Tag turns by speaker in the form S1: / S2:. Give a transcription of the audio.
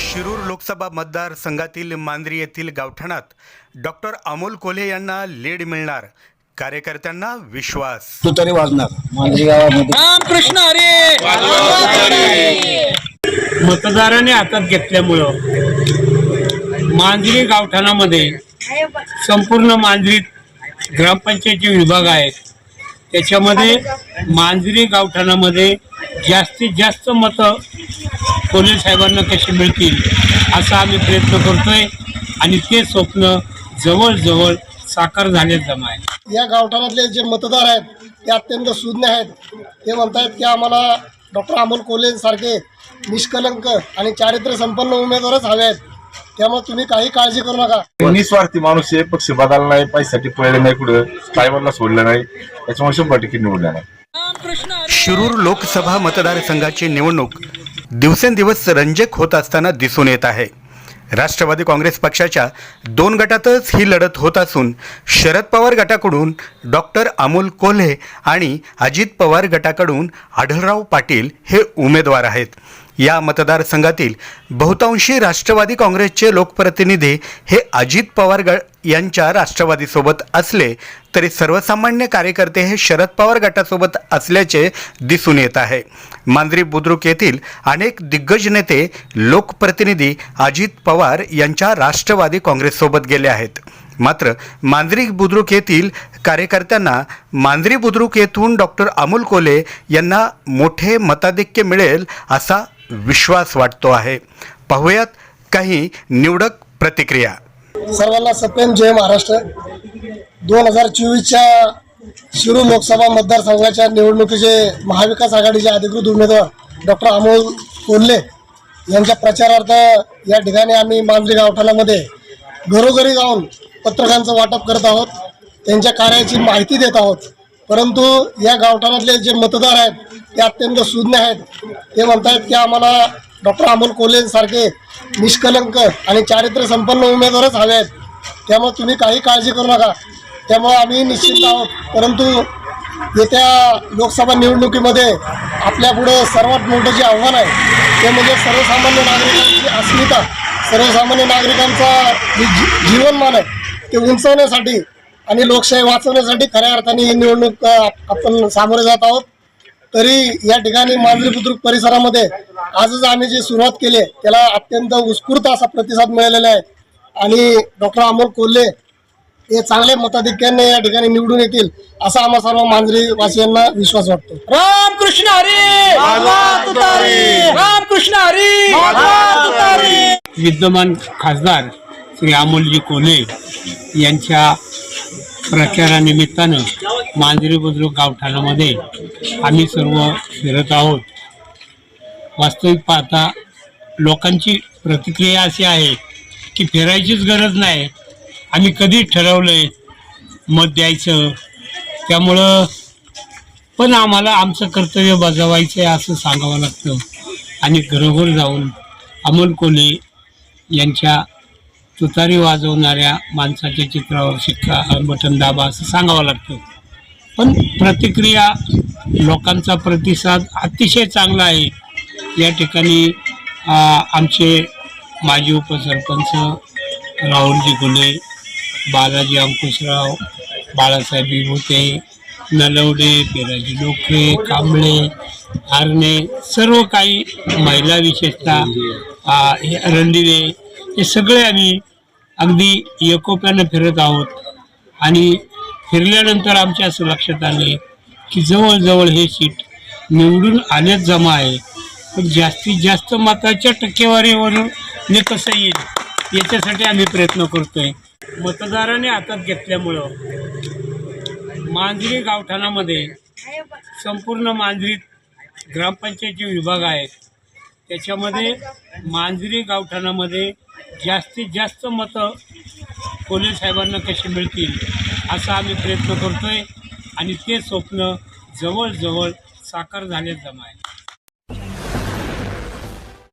S1: शिरूर लोकसभा मतदारसंघातील मांजरी येथील गावठाणात डॉक्टर अमोल कोल्हे यांना लीड मिळणार. कार्यकर्त्यांना विश्वास.
S2: तू तरी वाजणार. मांजरी गावामध्ये.
S3: रामकृष्ण हरे! मतदाराने हातात घेतल्यामुळं मांजरी गावठाणामध्ये संपूर्ण मांजरीत ग्रामपंचायती विभाग आहेत. त्याच्यामध्ये मांजरी गावठाणामध्ये जास्तीत जास्त मतं कोल्हे साहेबांना कशी मिळतील असा आम्ही प्रयत्न करतोय आणि ते स्वप्न जवळजवळ साकार झाले जमा आहे.
S4: या गावठाणातले जे मतदार आहेत ते अत्यंत सुज्ञ आहेत. ते म्हणतायत की आम्हाला डॉक्टर अमोल कोल्हे सारखे निष्कलंक आणि चारित्र्य संपन्न उमेदवारच हवे आहेत. त्यामुळे तुम्ही काही काळजी करू नका.
S5: निस्वार्थी माणूस आहे पक्ष बदलला नाही पैशासाठी पळले नाही कुठं. साहेबांना सोडलं नाही. त्याच्यामुळे शंभर टक्के निवडल्या नाही.
S1: शिरूर लोकसभा मतदारसंघाची निवडणूक दिवसेंदिवस रंजक होत असताना दिसून येत आहे. राष्ट्रवादी काँग्रेस पक्षाच्या दोन गटातच ही लढत होत असून शरद पवार गटाकडून डॉक्टर अमोल कोल्हे आणि अजित पवार गटाकडून आढळराव पाटील हे उमेदवार आहेत. या मतदारसंघातील बहुतांशी राष्ट्रवादी काँग्रेसचे लोकप्रतिनिधी हे अजित पवार ग यांच्या राष्ट्रवादीसोबत असले तरी सर्वसामान्य कार्यकर्ते हे शरद पवार गटासोबत असल्याचे दिसून येत आहे. मांजरी बुद्रुक येथील अनेक दिग्गज नेते लोकप्रतिनिधी अजित पवार यांच्या राष्ट्रवादी काँग्रेससोबत गेले आहेत. मात्र मांजरी बुद्रुक येथील कार्यकर्त्यांना मांजरी बुद्रुक येथून डॉक्टर अमोल कोले यांना मोठे मताधिक्य मिळेल असा विश्वास वाटतो आहे. पाहूयात काही निवडक प्रतिक्रिया.
S4: सर्वांना सप्रेम जय महाराष्ट्र. दोन हजार चोवीसच्या शिरूर लोकसभा मतदारसंघाच्या निवडणुकीचे महाविकास आघाडीचे अधिकृत उमेदवार डॉक्टर अमोल कोल्हे यांच्या प्रचारार्थ या ठिकाणी आम्ही मांजरी गावठाणामध्ये घरोघरी जाऊन पत्रकांचं वाटप करत आहोत. त्यांच्या कार्याची माहिती देत आहोत. परंतु या गावठाणातले जे मतदार आहेत ते अत्यंत सुज्ञ आहेत. ते म्हणतायत की आम्हाला डॉक्टर अमोल कोल्हेसारखे निष्कलंक आणि चारित्र्य संपन्न उमेदवारच हवे आहेत त्यामुळे तुम्ही काही काळजी करू नका. त्यामुळे आम्ही निश्चित आहोत. परंतु येत्या लोकसभा निवडणुकीमध्ये आपल्यापुढे सर्वात मोठं जे आव्हान आहे ते म्हणजे सर्वसामान्य नागरिकांची अस्मिता सर्वसामान्य नागरिकांचा जी- जीवनमान आहे ते उंचवण्यासाठी आणि लोकशाही वाचवण्यासाठी खऱ्या अर्थाने ही निवडणूक आपण सामोरे जात आहोत. तरी या ठिकाणी मांजरी बुद्रुक परिसरामध्ये आजच आम्ही जी सुरुवात केली आहे त्याला अत्यंत उत्स्फूर्त असा प्रतिसाद मिळालेला आहे. आणि डॉक्टर अमोल कोल्हे हे चांगल्या मताधिक्याने या ठिकाणी निवडून येतील असा आम्हा सर्व मांजरी वासियांना विश्वास वाटतो.
S3: रामकृष्ण हरे! रामकृष्ण हरे! विद्यमान खासदार श्री अमोलजी कोल्हे यांच्या प्रचारानिमित्तानं मांजरी बुद्रुक गावठाणामध्ये आम्ही सर्व फिरत आहोत. वास्तविक पाहता लोकांची प्रतिक्रिया अशी आहे की फिरायचीच गरज नाही. आम्ही कधी आहे मत द्यायचं? त्यामुळं पण आम्हाला आमचं कर्तव्य बजावायचं आहे असं सांगावं लागतं. आणि घरोघर जाऊन अमोल कोले यांच्या तुतारी वाजवणाऱ्या माणसाच्या चित्रावर शिक्का बटन दाबा असं सांगावं लागतं. पण प्रतिक्रिया लोकांचा प्रतिसाद अतिशय चांगला आहे. या ठिकाणी आमचे माजी उपसरपंच राहुलजी गुले बालाजी अंकुशराव बाळासाहेब विभूते नलवडे पिराजी डोकरे कांबळे हारणे सर्व काही महिला विशेषतः रणदिवे हे सगळे आम्ही अगदी एकोप्यानं फिरत आहोत. आणि फिरल्यानंतर आमच्या असं लक्षात आले की जवळजवळ हे सीट निवडून आल्यात जमा आहे. पण जास्तीत जास्त मताच्या टक्केवारीवरून हे कसं येईल याच्यासाठी आम्ही प्रयत्न करतोय. मतदाराने हातात घेतल्यामुळं मांजरी गावठाणामध्ये संपूर्ण मांजरीत ग्रामपंचायतचे विभाग आहेत त्याच्यामध्ये मांजरी गावठाणामध्ये जास्तीत जास्त मतं पोलीस साहेबांना कशी मिळतील असा आम्ही प्रयत्न करतोय. आणि ते स्वप्न जवळजवळ साकार झाले जमा आहे.